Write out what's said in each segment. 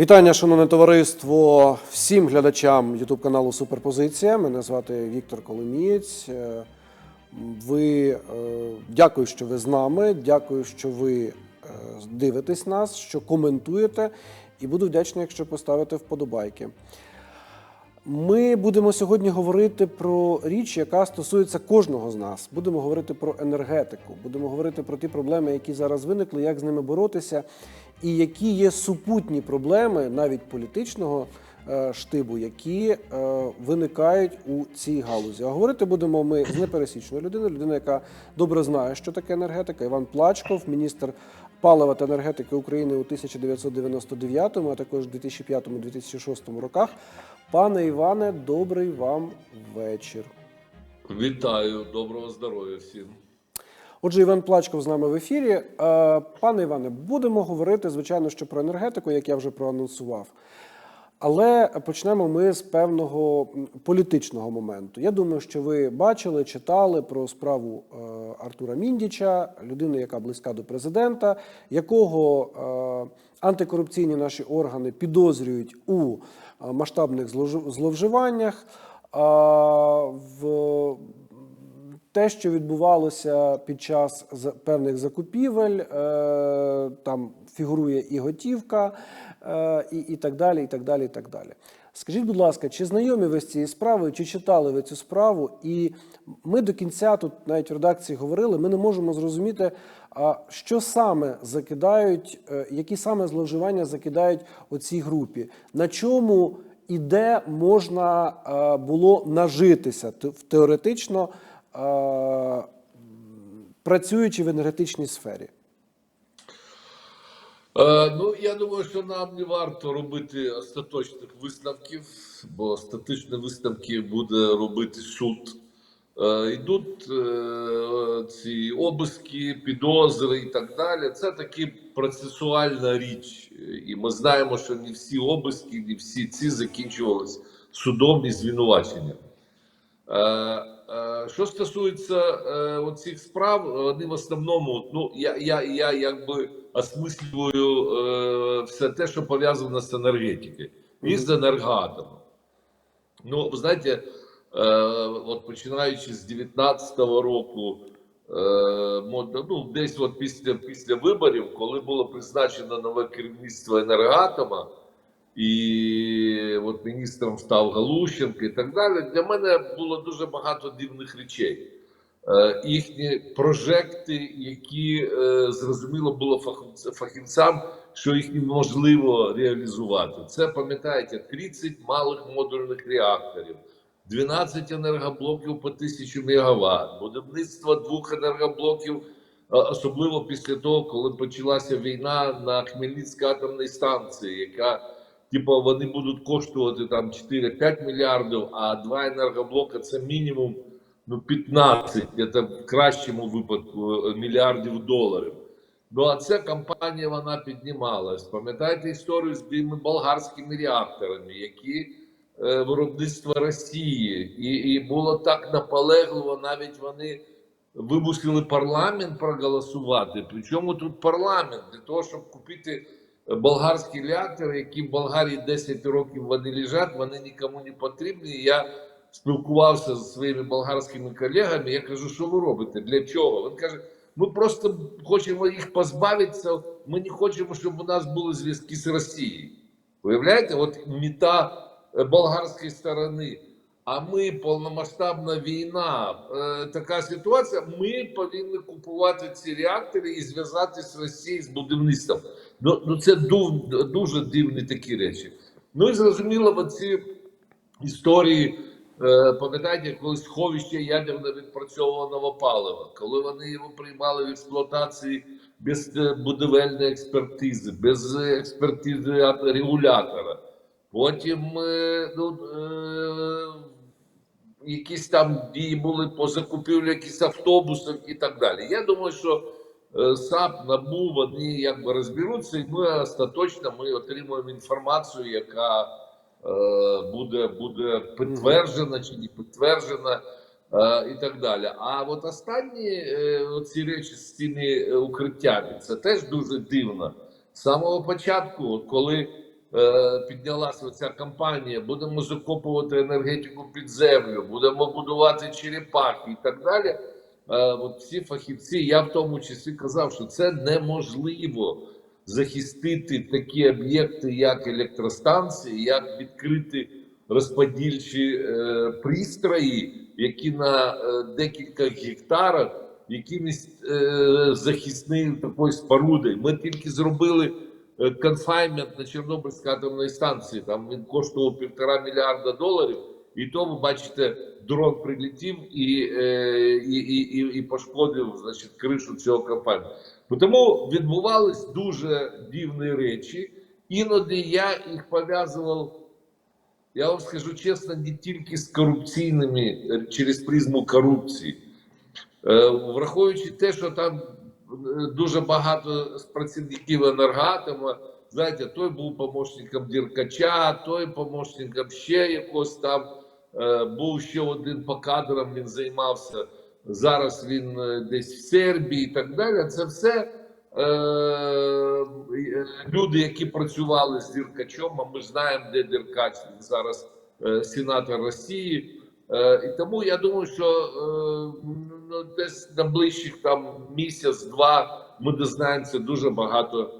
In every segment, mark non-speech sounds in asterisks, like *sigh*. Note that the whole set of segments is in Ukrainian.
Вітання, шановне товариство, всім глядачам YouTube каналу Суперпозиція. Мене звати Віктор Коломієць. Е, Ви е, дякую, що ви з нами. Дякую, що ви е, дивитесь нас, що коментуєте, і буду вдячний, якщо поставите вподобайки. Ми будемо сьогодні говорити про річ, яка стосується кожного з нас. Будемо говорити про енергетику, будемо говорити про ті проблеми, які зараз виникли, як з ними боротися, і які є супутні проблеми навіть політичного е, штибу, які е, виникають у цій галузі. А говорити будемо ми з непересічною людиною, людина, яка добре знає, що таке енергетика. Іван Плачков, міністр палива та енергетики України у 1999, а також 2005-2006 роках. Пане Іване, добрий вам вечір. Вітаю, доброго здоров'я всім. Отже, Іван Плачков з нами в ефірі. Е, Пане Іване, будемо говорити, звичайно, що про енергетику, як я вже проанонсував. Але почнемо ми з певного політичного моменту. Я думаю, що ви бачили, читали про справу е, Артура Міндіча, людини, яка близька до президента, якого е, антикорупційні наші органи підозрюють у масштабних зловживаннях. В те, що відбувалося під час певних закупівель, е, там фігурує і готівка, е, і, і так далі, і так далі, і так далі. Скажіть, будь ласка, чи знайомі ви з цією справою, чи читали ви цю справу? І ми до кінця тут навіть в редакції говорили, ми не можемо зрозуміти, що саме закидають, е, які саме зловживання закидають оцій групі, на чому і де можна було нажитися те- теоретично, працюючи в енергетичній сфері. Е, ну, я думаю, що нам не варто робити остаточних висновків, бо остаточні висновки буде робити суд. Е, йдуть е, ці обиски, підозри і так далі. Це таки процесуальна річ. І ми знаємо, що не всі обиски, не всі ці закінчувалися судом і звинуваченням. Е, Що стосується е, оцих справ, вони в основному, ну я, я, я якби осмислюю е, все те, що пов'язано з енергетикою і з енергоатомом. Ну, ви знаєте, е, от починаючи з 19-го року, е, ну, десь от після, після виборів, коли було призначено нове керівництво енергоатома, і от міністром став Галущенко і так далі. Для мене було дуже багато дивних речей. Е, їхні прожекти, які е, зрозуміло було фахівцям- що їх неможливо реалізувати. Це пам'ятаєте, 30 малих модульних реакторів, 12 енергоблоків по 1000 МВт, будівництво двох енергоблоків, е, особливо після того, коли почалася війна на Хмельницькій атомній станції, яка типу, вони будуть коштувати там 4-5 мільярдів, а два енергоблока це мінімум ну, 15, це в кращому випадку е, мільярдів доларів. Ну а ця компанія вона піднімалась. Пам'ятаєте історію з болгарськими реакторами, які е, виробництво Росії, і, і було так наполегливо, навіть вони вимусили парламент проголосувати. Причому тут парламент для того, щоб купити болгарські реактори, які в Болгарії 10 років вони лежать, вони нікому не потрібні. Я спілкувався зі своїми болгарськими колегами. Я кажу, що ви робите? Для чого? Він каже: ми просто хочемо їх позбавитися. Ми не хочемо, щоб у нас були зв'язки з Росією. Виявляєте, от мета е, болгарської сторони. А ми повномасштабна війна, е, така ситуація. Ми повинні купувати ці реактори і зв'язати з Росією з будівництвом. Ну, ну це ду- дуже дивні такі речі. Ну і зрозуміло, оці історії. Е, Пам'ятаєте, коли сховище ядерно відпрацьованого палива, коли вони його приймали в експлуатації без е, будівельної експертизи, без експертизи регулятора. Потім е, ну, якісь там дії були по закупівлі якихось автобусів і так далі. Я думаю, що САП, НАБУ, вони якби розберуться, і ми остаточно ми отримуємо інформацію, яка е, буде, буде підтверджена чи не підтверджена. е, І так далі. А от останні е, ці речі з цими е, укриттями це теж дуже дивно. З самого початку, коли е, піднялася оця кампанія, будемо закопувати енергетику під землю, будемо будувати черепахи і так далі. Е, от всі фахівці, я в тому числі казав, що це неможливо захистити такі об'єкти, як електростанції, як відкрити розподільчі е, пристрої, які на е, декілька гектарах якимось е, захисною такою спорудою. Ми тільки зробили конфайнмент на Чорнобильській атомній станції. Там він коштував півтора мільярда доларів. І то ви бачите, дрон прилетів і, е, і, і, і, і пошкодив значить, кришу цього компанії. Тому відбувались дуже дивні речі. Іноді я їх пов'язував, я вам скажу чесно, не тільки з корупційними е, через призму корупції. Е, Враховуючи те, що там дуже багато з працівників енергатома, знаєте, той був помощником Діркача, той помощником ще якогось там. Е, Був ще один по кадрам, він займався. Зараз він е, десь в Сербії і так далі. Це все е, люди, які працювали з Діркачом, а ми знаємо, де Діркач зараз е, сенатор Росії. Е, і тому я думаю, що е, ну, десь на ближчих там місяць-два ми дізнаємося дуже багато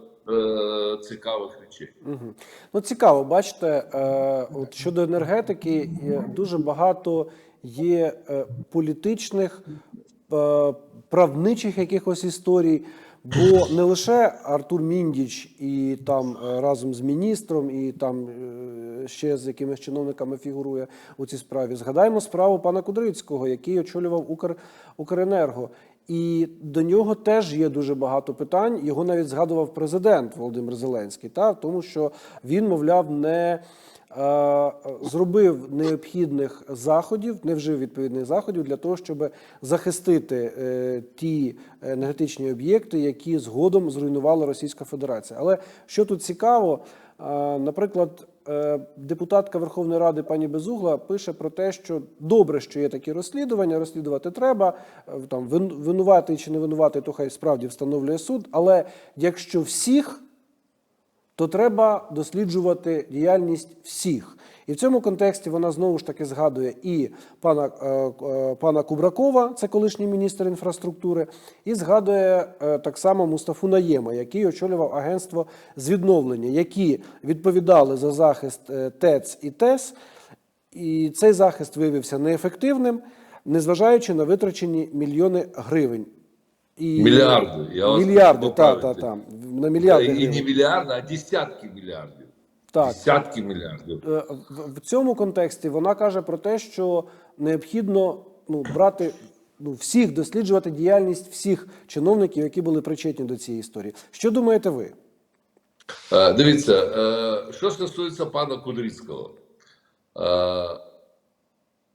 цікавих речей. Угу. Ну, цікаво, бачите, е, от щодо енергетики, дуже багато є е, політичних, е, правничих якихось історій. Бо не лише Артур Міндіч і там е, разом з міністром, і там е, ще з якимись чиновниками фігурує у цій справі. Згадаємо справу пана Кудрицького, який очолював Укр, Укренерго. І до нього теж є дуже багато питань. Його навіть згадував президент Володимир Зеленський, та тому що він, мовляв, не зробив необхідних заходів, не вжив відповідних заходів для того, щоб захистити е, ті енергетичні об'єкти, які згодом зруйнувала Російська Федерація. Але що тут цікаво, е, наприклад, е, депутатка Верховної Ради пані Безугла пише про те, що добре, що є такі розслідування, розслідувати треба. е, Там вин- винуватий чи не винуватий, то хай справді встановлює суд. Але якщо всіх то треба досліджувати діяльність всіх. І в цьому контексті вона знову ж таки згадує і пана, е, е, пана Кубракова, це колишній міністр інфраструктури, і згадує е, так само Мустафу Наєма, який очолював агентство з відновлення, які відповідали за захист ТЕЦ і ТЕС. І цей захист виявився неефективним, незважаючи на витрачені мільйони гривень. І Мільярди, я мільярди, та, та, та, на мільярди І не мільярди, а десятки мільярдів. Так. Десятки мільярдів. Е, в- цьому контексті вона каже про те, що необхідно ну, брати ну, всіх, досліджувати діяльність всіх чиновників, які були причетні до цієї історії. Що думаєте ви? Е, Дивіться, е, що стосується пана Кудрицького,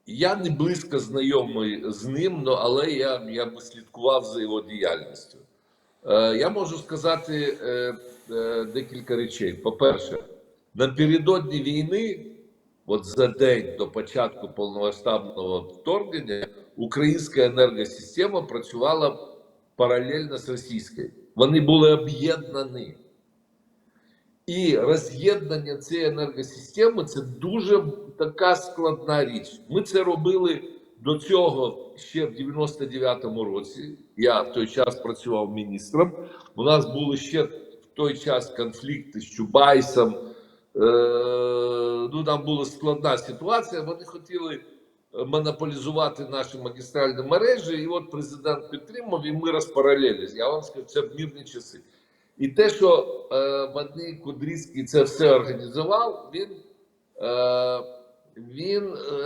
я не близько знайомий з ним, але я, я би слідкував за його діяльністю. Е, Я можу сказати е, е, декілька речей. По-перше, напередодні війни, от за день до початку повномасштабного вторгнення, українська енергосистема працювала паралельно з російською. Вони були об'єднані. І роз'єднання цієї енергосистеми це дуже така складна річ. Ми це робили до цього ще в 99-му році. Я в той час працював міністром. У нас були ще в той час конфлікти з Чубайсом. Е, ну там була складна ситуація. Вони хотіли е, монополізувати наші магістральні мережі, і от президент підтримав, і ми розпаралелись. Я вам скажу, це в мирні часи. І те, що е, Вадим Кудрицький це все організував, він, е, він е,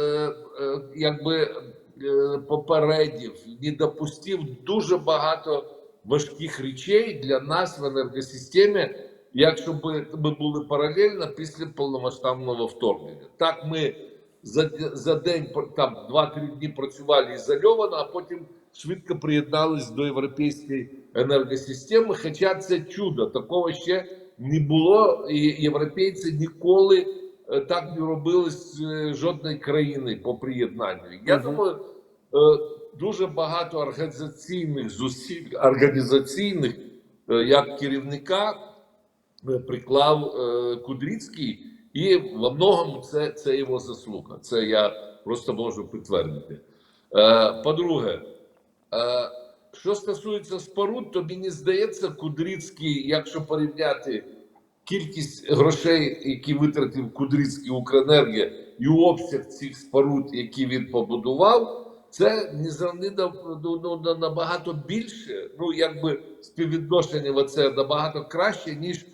е, якби е, попередив, не допустив дуже багато важких речей для нас в енергосистемі, якщо б ми були паралельно після повномасштабного вторгнення. Так ми за, за день там 2-3 дні працювали ізольовано, а потім швидко приєднались до європейської енергосистеми. Хоча це чудо, такого ще не було, і європейці ніколи е, так не робили з е, жодної країни по приєднанню. Я думаю, е, дуже багато організаційних зусиль, організаційних, як керівника приклав Кудрицький, і во многому це, це його заслуга. Це я просто можу підтвердити. Е, По-друге, е, що стосується споруд, то мені здається, Кудрицький, якщо порівняти кількість грошей, які витратив Кудрицький Укренергія, і обсяг цих споруд, які він побудував, це не за- не на- ну, ну, набагато більше. Ну якби співвідношення оце набагато краще, ніж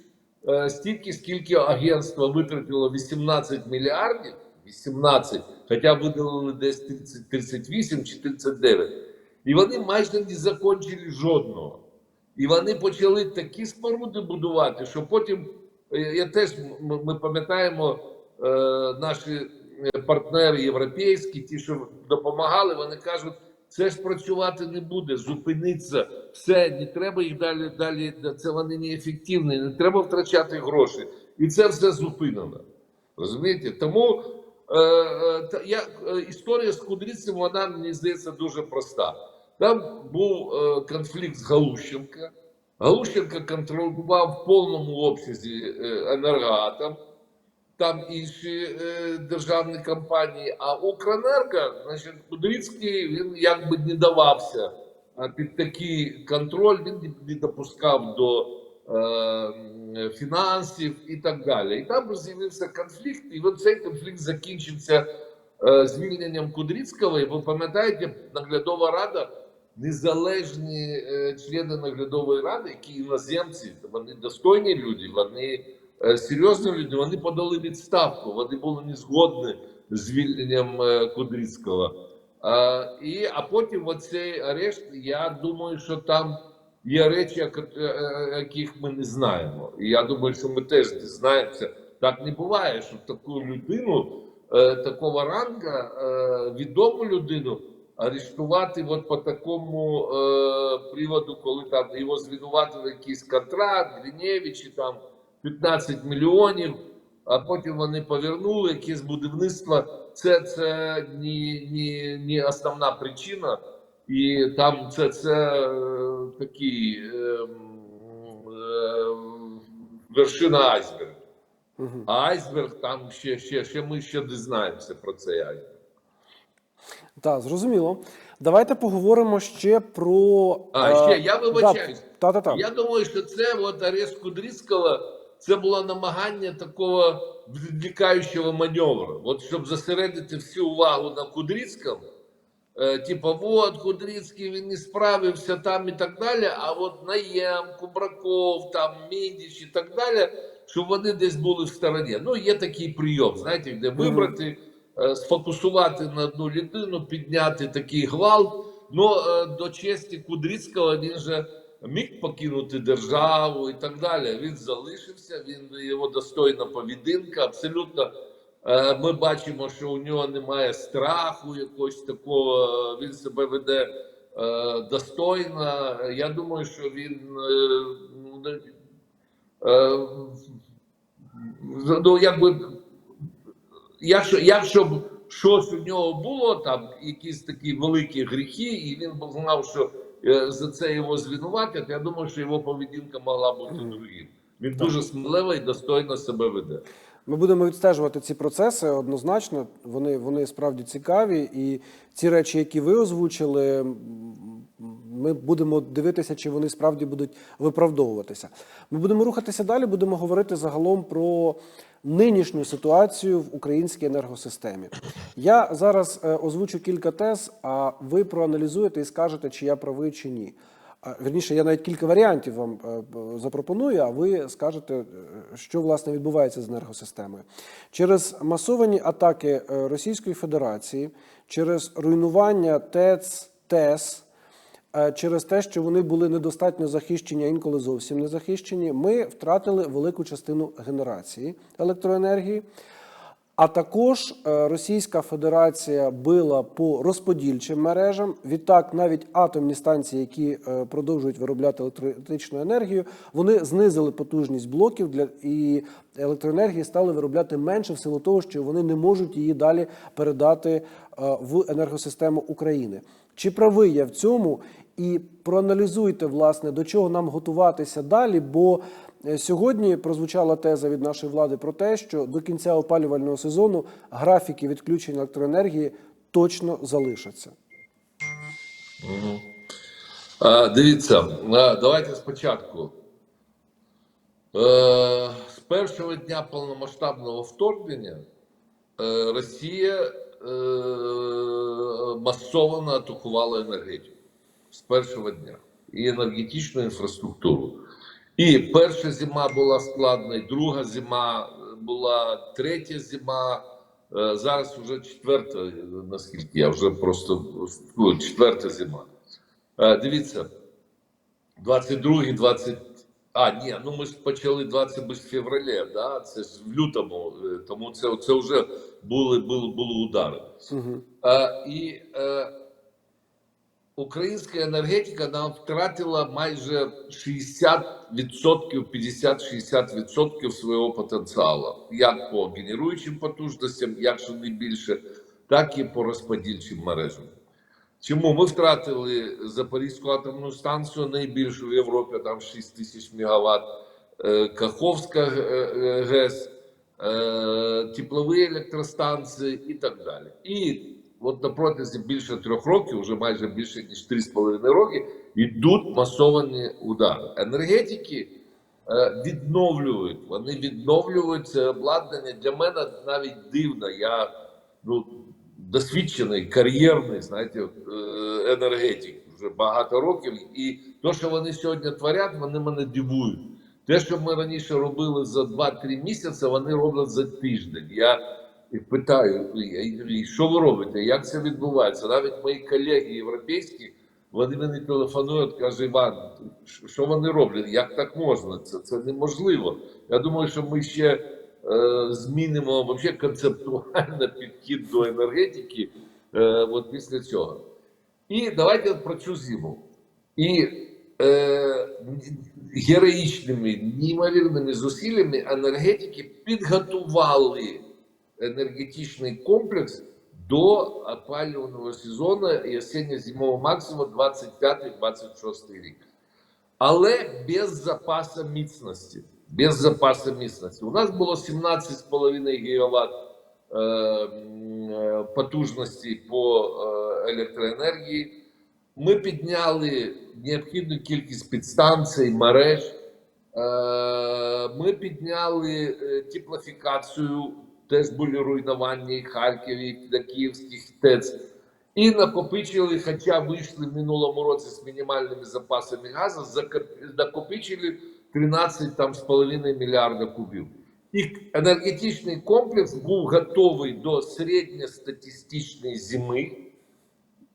е, стільки, скільки агентство витратило 18 мільярдів. 18, хоча виділили десь 30, 38 чи 39. І вони майже не закончили жодного. І вони почали такі споруди будувати, що потім е, я теж ми пам'ятаємо е, наші е, партнери європейські, ті, що допомагали, вони кажуть, це ж працювати не буде, зупиниться, все, не треба їх далі, далі, це вони неефективні, не треба втрачати гроші. І це все зупинено. Розумієте? Тому е, е, я, е, історія з Кудрицем, вона мені здається дуже проста. Там був е, конфлікт з Галущенка. Галущенко контролював в повному обсязі е, енергоатом, там інші е, державні компанії. А Укренерго, значить, Кудрицький він якби не давався під такий контроль, він не- допускав до фінансів і так далі. І там з'явився конфлікт, і от цей конфлікт закінчився звільненням Кудрицького. І ви пам'ятаєте, наглядова рада, незалежні е, члени наглядової ради, які іноземці, вони достойні люди, вони е, серйозні люди, вони подали відставку, вони були не згодні з звільненням е, Кудрицького. А, і, а потім оцей арешт, я думаю, що там є речі, як- яких ми не знаємо. І я думаю, що ми теж дізнаємося. Так не буває, що таку людину, такого ранга, відому людину, арештувати от по такому е, приводу, коли там його звинуватили якийсь контракт, Гринєвич, там 15 мільйонів, а потім вони повернули якесь будівництво. Це, це не, не, не основна причина, і там це, це е, такий е, е, вершина айсбергу. Мгм. А айсберг там ще, ще, ще ми ще дізнаємося про цей айсберг. Так, зрозуміло. Давайте поговоримо ще про. А, е, ще я вибачаюсь. Да, та, та, та. Я думаю, що це от арест Кудрицького, це було намагання такого відвлікаючого маневру. От щоб зосередити всю увагу на Кудрицькому, е, типу, от Кудрицький він не справився там і так далі, а от Наєм, Кубраков, там Міндіч і так далі, щоб вони десь були в стороні. Ну, є такий прийом, знаєте, де вибрати, е, сфокусувати на одну людину, підняти такий гвалт. Ну, е, до честі Кудрицького він же міг покинути державу і так далі. Він залишився, він його достойна поведінка. Абсолютно е, ми бачимо, що у нього немає страху, якогось такого. Він себе веде е, достойно. Я думаю, що він е, ну, е, ну, якби якщо, якщо б щось у нього було, там якісь такі великі гріхи, і він б знав, що е, за це його звинуватять, я думаю, що його поведінка могла бути другим. Він дуже сміливо і достойно себе веде. Ми будемо відстежувати ці процеси однозначно. Вони, вони справді цікаві, і ці речі, які ви озвучили, ми будемо дивитися, чи вони справді будуть виправдовуватися. Ми будемо рухатися далі, будемо говорити загалом про нинішню ситуацію в українській енергосистемі. Я зараз е, озвучу кілька тез, а ви проаналізуєте і скажете, чи я правий, чи ні. Вірніше, я навіть кілька варіантів вам е, запропоную, а ви скажете, е, що власне відбувається з енергосистемою. Через масовані атаки е, Російської Федерації, через руйнування ТЕЦ, ТЕС, через те, що вони були недостатньо захищені, а інколи зовсім не захищені, ми втратили велику частину генерації електроенергії. А також е, Російська Федерація била по розподільчим мережам. Відтак, навіть атомні станції, які е, продовжують виробляти електричну енергію, вони знизили потужність блоків для і електроенергії стали виробляти менше в силу того, що вони не можуть її далі передати е, в енергосистему України. Чи правий я в цьому? І проаналізуйте, власне, до чого нам готуватися далі. Бо е, сьогодні прозвучала теза від нашої влади про те, що до кінця опалювального сезону графіки відключень електроенергії точно залишаться. А, дивіться, а, давайте спочатку. Е, з першого дня повномасштабного вторгнення е, Росія е, масово атакувала енергетику з першого дня і енергетичну інфраструктуру. І перша зима була складна, і друга зима була, третя зима. е, Зараз вже четверта, наскільки я вже просто ну, четверта зима. Е, Дивіться, 22 20 А, ні, ну ми ж почали 20 без февраля, да? це ж в лютому, е, тому це, це вже були, були, були удари. Угу. Е, і е, українська енергетика нам втратила майже 60%, 50-60% свого потенціалу, як по генеруючим потужностям, якщо не більше, так і по розподільчим мережам. Чому ми втратили Запорізьку атомну станцію найбільшу в Європі, там 6 тисяч мегаватт, е, Каховська е, ГЕС, е, теплові електростанції і так далі. І от на протязі більше трьох років, вже майже більше ніж 3,5 роки, йдуть масовані удари. Енергетики е, відновлюють, вони відновлюють це обладнання. Для мене навіть дивно. Я ну, досвідчений, кар'єрний, знаєте, е, енергетик вже багато років. І те, що вони сьогодні творять, вони мене дивують. Те, що ми раніше робили за 2-3 місяці, вони роблять за тиждень. Я їх питаю, «І- і що ви робите? Як це відбувається? Навіть мої колеги європейські, вони мені телефонують, каже, Іван, що вони роблять? Як так можна? Це, це неможливо. Я думаю, що ми ще е, змінимо вообще концептуально *laughs* підхід до енергетики е, от після цього. І давайте про цю зиму. І е, героїчними, неймовірними зусиллями енергетики підготували енергетичний комплекс до опалювального сезону і осінньо-зимового максимуму 25-26 рік. Але без запасу міцності. Без запасу міцності. У нас було 17,5 гігаватт е, е, потужності по е, електроенергії. Ми підняли необхідну кількість підстанцій, мереж. Е, Ми підняли теплофікацію, теж були руйнування і в Харкові, і на Київських ТЕЦ. І накопичили, хоча вийшли в минулому році з мінімальними запасами газу, закоп- накопичили 13 там, з половиною мільярда кубів. І енергетичний комплекс був готовий до середньостатистичної зими,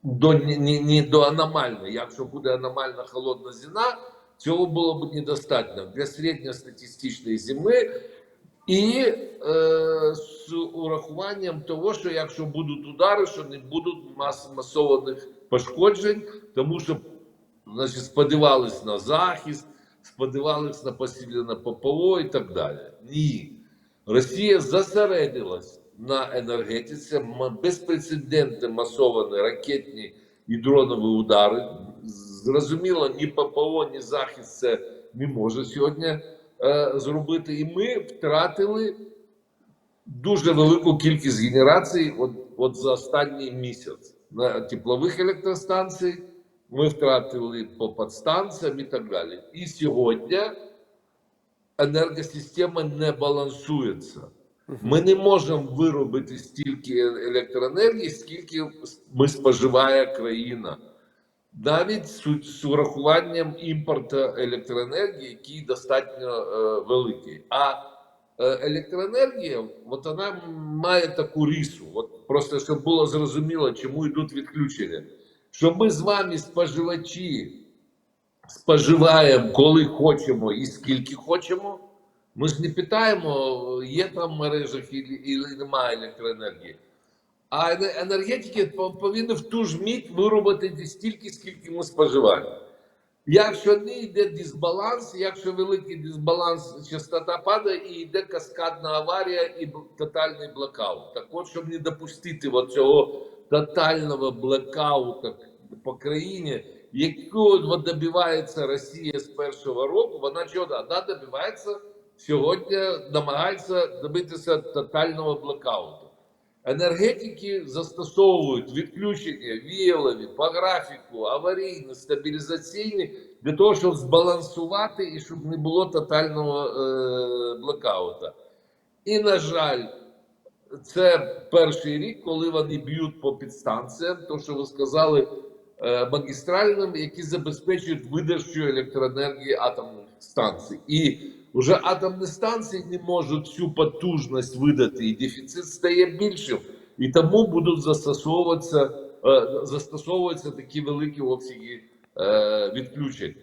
до, не, не, не до аномальної. Якщо буде аномальна холодна зима, цього було б недостатньо для середньостатистичної зими. І е, з урахуванням того, що якщо будуть удари, що не будуть мас масованих пошкоджень, тому що значить, сподівались на захист, сподівались на посилене ППО і так далі. Ні. Росія зосередилась на енергетиці, безпрецедентні масовані ракетні і дронові удари. Зрозуміло, ні ППО, ні захист це не може сьогодні е, зробити. І ми втратили дуже велику кількість генерацій от, от за останній місяць на теплових електростанцій. Ми втратили по подстанціям і так далі. І сьогодні енергосистема не балансується. Ми не можемо виробити стільки електроенергії, скільки ми споживає країна. Навіть з, урахуванням імпорту електроенергії, який достатньо е, великий. А е, електроенергія, от вона має таку рису. От просто щоб було зрозуміло, чому йдуть відключення. Що ми з вами, споживачі, споживаємо, коли хочемо і скільки хочемо. Ми ж не питаємо, є там і, і немає електроенергії. А енергетики по- повинні в ту ж мить виробити стільки, скільки ми споживаємо. Якщо не йде дисбаланс, якщо великий дисбаланс, частота падає і йде каскадна аварія і тотальний блокаут. Так от, щоб не допустити цього тотального блокауту по країні, от добивається Росія з першого року, вона чого? Вона добивається сьогодні, намагається добитися тотального блокауту. Енергетики застосовують відключення віялові по графіку, аварійні, стабілізаційні для того, щоб збалансувати і щоб не було тотального е, блокаута. І, на жаль, це перший рік, коли вони б'ють по підстанціям, то що ви сказали, е, магістральним, які забезпечують видачу електроенергії атомних станцій. І вже атомні станції не можуть цю потужність видати, і дефіцит стає більшим. І тому будуть застосовуватися, е, застосовуватися такі великі обсяги е, відключень.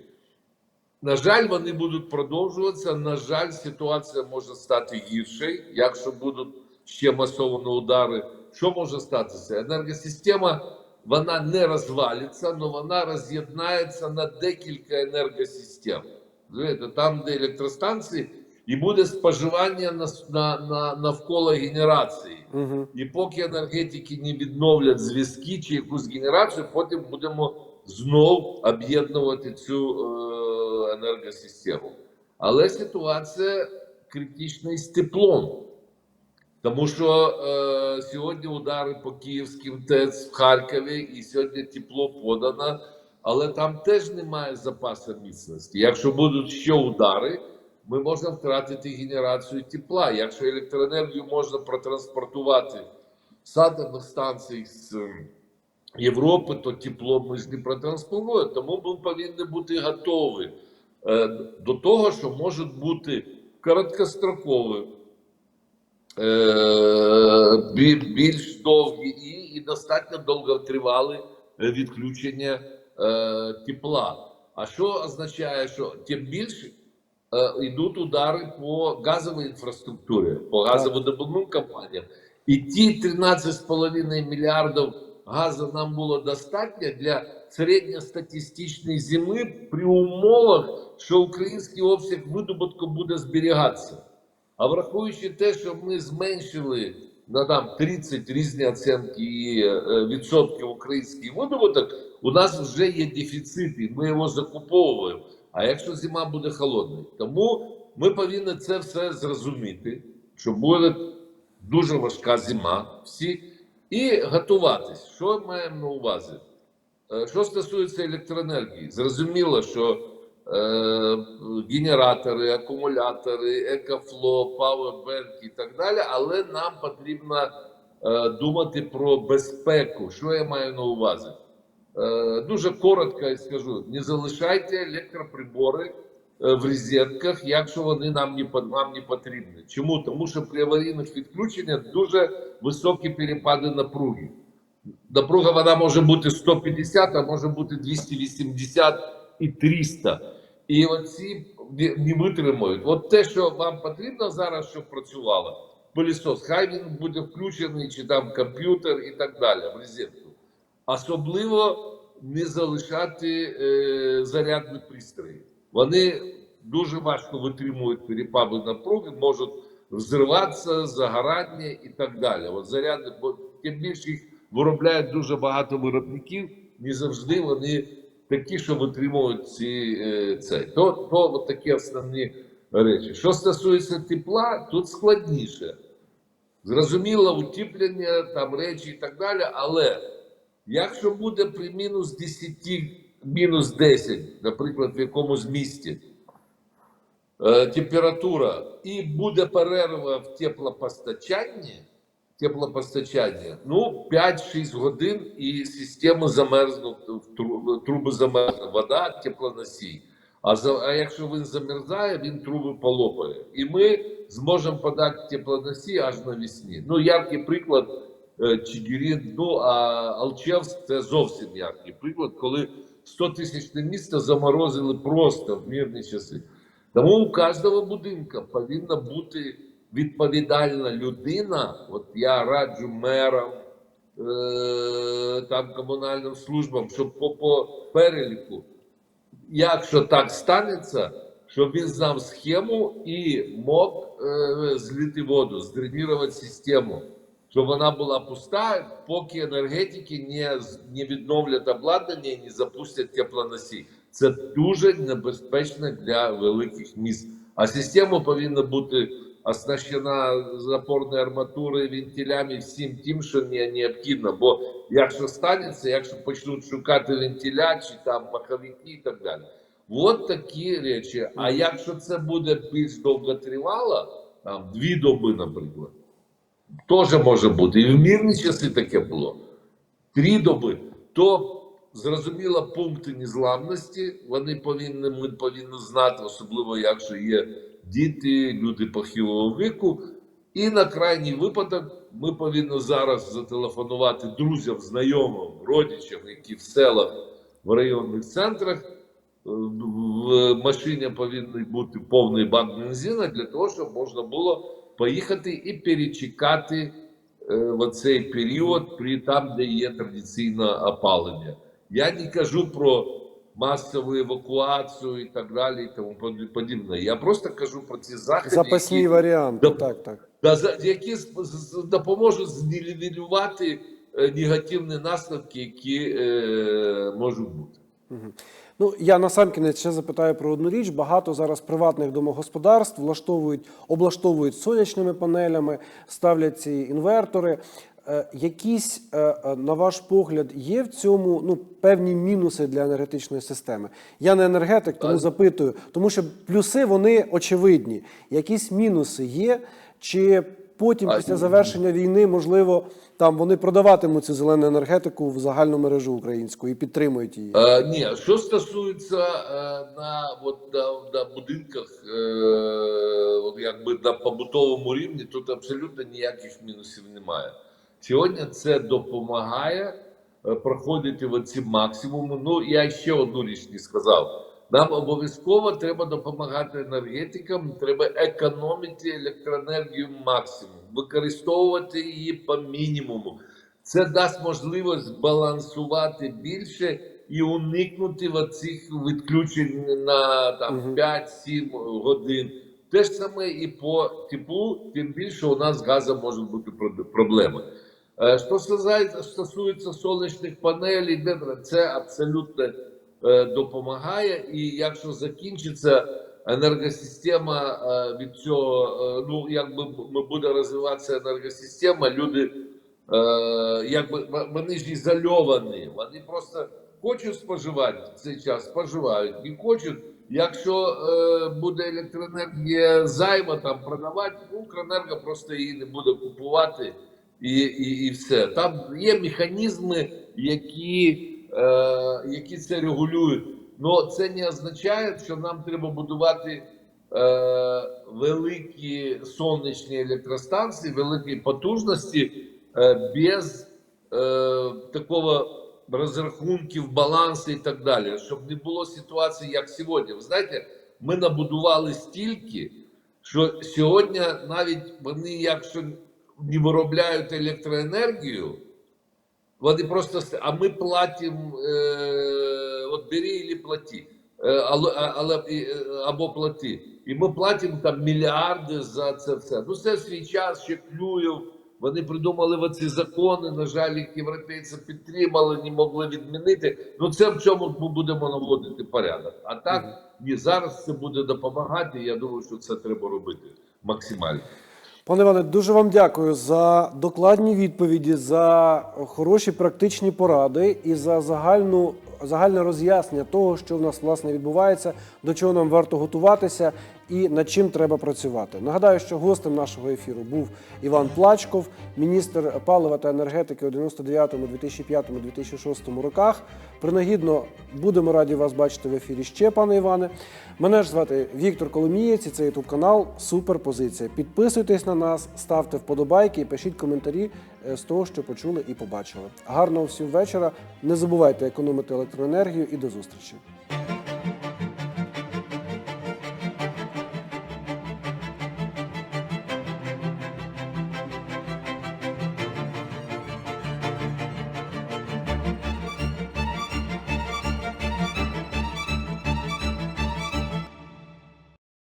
На жаль, вони будуть продовжуватися. На жаль, ситуація може стати гіршою, якщо будуть ще масовані удари. Що може статися? Енергосистема вона не розвалиться, але вона роз'єднається на декілька енергосистем. Розумієте, Там, де електростанції, і буде споживання на, на, на, навколо генерації. Угу. І поки енергетики не відновлять зв'язки чи якусь генерацію, потім будемо знов об'єднувати цю е, енергосистему. Але ситуація критична із теплом. Тому що е, сьогодні удари по київським ТЕЦ в Харкові, і сьогодні тепло подано, але там теж немає запасу міцності. Якщо будуть ще удари, ми можемо втратити генерацію тепла. Якщо електроенергію можна протранспортувати атомних станцій з ем, Європи, то тепло ми ж не протранспортуємо. Тому ми повинні бути готові е, до того, що можуть бути короткострокові, е, більш довгі і, достатньо довготривалі відключення е, тепла. А що означає, що тим більше е, йдуть удари по газовій інфраструктурі, по газовидобувним компаніям. І ті 13,5 мільярдів газу нам було достатньо для середньостатистичної зими при умовах, що український обсяг видобутку буде зберігатися. А враховуючи те, що ми зменшили на там 30 різні оцінки е, відсотків український видобуток, у нас вже є дефіцит, і ми його закуповуємо. А якщо зима буде холодною, тому ми повинні це все зрозуміти, що буде дуже важка зима, всі, і готуватись. Що маємо на увазі? Е, Що стосується електроенергії, зрозуміло, що генератори, акумулятори, екофло, пауербенк і так далі, але нам потрібно е, думати про безпеку. Що я маю на увазі? Е, дуже коротко я скажу: не залишайте електроприбори е, в розетках, якщо вони нам не, нам не потрібні. Чому? Тому що при аварійних відключеннях дуже високі перепади напруги. Напруга вона може бути 150, а може бути 280 і 300. І оці не- витримують. От те, що вам потрібно зараз, щоб працювало, пилісос, хай він буде включений, чи там комп'ютер і так далі, в розетку. Особливо не залишати е, зарядні пристрої. Вони дуже важко витримують перепади напруги, можуть взриватися, загорання і так далі. От заряди, бо тим більше їх виробляють дуже багато виробників, не завжди вони такі, що витримують ці е, цей. То, то от такі основні речі. Що стосується тепла, тут складніше. Зрозуміло, утеплення, там речі і так далі, але якщо буде при мінус 10, мінус 10, наприклад, в якомусь місті, е, температура, і буде перерва в теплопостачанні, теплопостачання, ну, 5-6 годин і система замерзнуть, труби замерзнуть, вода, теплоносій. А, за, а якщо він замерзає, він труби полопає. І ми зможемо подати теплоносій аж навесні. Ну, яркий приклад е, Чигирин, ну а Алчевськ це зовсім яркий приклад, коли 100 тисячне місто заморозили просто в мирні часи. Тому у кожного будинку повинна бути відповідальна людина. От я раджу мерам, е, там комунальним службам, щоб по, по переліку, якщо так станеться, щоб він знав схему і мог е, злити воду, здренувати систему. щоб вона була пуста, поки енергетики не, не відновлять обладнання і не запустять теплоносій. Це дуже небезпечно для великих міст. А система повинна бути оснащена запорною арматурою, вентилями, всім тим, що не необхідно. Бо якщо станеться, якщо почнуть шукати вентиля чи там маховики і так далі. От такі речі. А якщо це буде більш довготривало, там дві доби, наприклад, теж може бути. І в мирні часи таке було. Три доби. То зрозуміло, пункти незламності. Вони повинні, ми повинні знати, особливо якщо є діти, люди похилого віку. І на крайній випадок ми повинні зараз зателефонувати друзям, знайомим, родичам, які в селах, в районних центрах. Е, В машині повинен бути повний бак бензину для того, щоб можна було поїхати і перечекати е, в цей період при там, де є традиційне опалення. Я не кажу про масову евакуацію і так далі, і тому подібне. Я просто кажу про ці заходи, Запасні які, варіанти. Да. Так, так. за- які допоможуть знівелювати е, негативні наслідки, які е, можуть бути. Ну, я насамкінець ще запитаю про одну річ. Багато зараз приватних домогосподарств влаштовують, облаштовують сонячними панелями, ставлять ці інвертори. Е, якісь, е, е, на ваш погляд, є в цьому ну, певні мінуси для енергетичної системи? Я не енергетик, тому А- запитую, тому що плюси вони очевидні. Якісь мінуси є, чи потім, А- після завершення війни, можливо, там вони продаватимуть цю зелену енергетику в загальну мережу українську і підтримують її? Е, ні, що стосується на, от, на, на будинках, е, от, якби на побутовому рівні, тут абсолютно ніяких мінусів немає. Сьогодні це допомагає е, проходити в ці максимуми. Ну, я ще одну річ не сказав. Нам обов'язково треба допомагати енергетикам, треба економити електроенергію максимум, використовувати її по мінімуму. Це дасть можливість балансувати більше і уникнути цих відключень на там 5-7 годин. Те ж саме і по теплу, тим більше у нас з газом можуть бути проблеми. Е, Що стосується, сонячних панелей, це абсолютно е, допомагає. І якщо закінчиться енергосистема е, від цього, ну якби буде розвиватися енергосистема, люди якби вони ж ізольовані, вони просто хочуть споживати в цей час, споживають, не хочуть. Якщо буде електроенергія зайва там продавати, Укренерго просто її не буде купувати і, і, і все. Там є механізми, які, е, які це регулюють. Ну це не означає, що нам треба будувати е, великі сонячні електростанції, великі потужності е, без е, такого розрахунків, балансу і так далі, щоб не було ситуації, як сьогодні. Ви знаєте, ми набудували стільки, що сьогодні навіть вони, якщо не виробляють електроенергію, вони просто ст- а ми платимо е, от бери і плати. Е, але, але, е, або плати. І ми платимо там мільярди за це все. Ну, це в свій час ще Клюєв. Вони придумали оці закони. На жаль, їх європейці підтримали, не могли відмінити. Ну це в чому ми будемо наводити порядок. А так ні, зараз це буде допомагати. Я думаю, що це треба робити максимально. Пане Іване, дуже вам дякую за докладні відповіді, за хороші практичні поради і за загальну загальне роз'яснення того, що в нас власне відбувається, до чого нам варто готуватися і над чим треба працювати. Нагадаю, що гостем нашого ефіру був Іван Плачков, міністр палива та енергетики у 99-му, 2005-му, 2006 роках. Принагідно будемо раді вас бачити в ефірі ще, пане Іване. Мене ж звати Віктор Коломієць і це ютуб канал Суперпозиція. Підписуйтесь на нас, ставте вподобайки і пишіть коментарі з того, що почули і побачили. Гарного всім вечора. Не забувайте економити електроенергію і до зустрічі.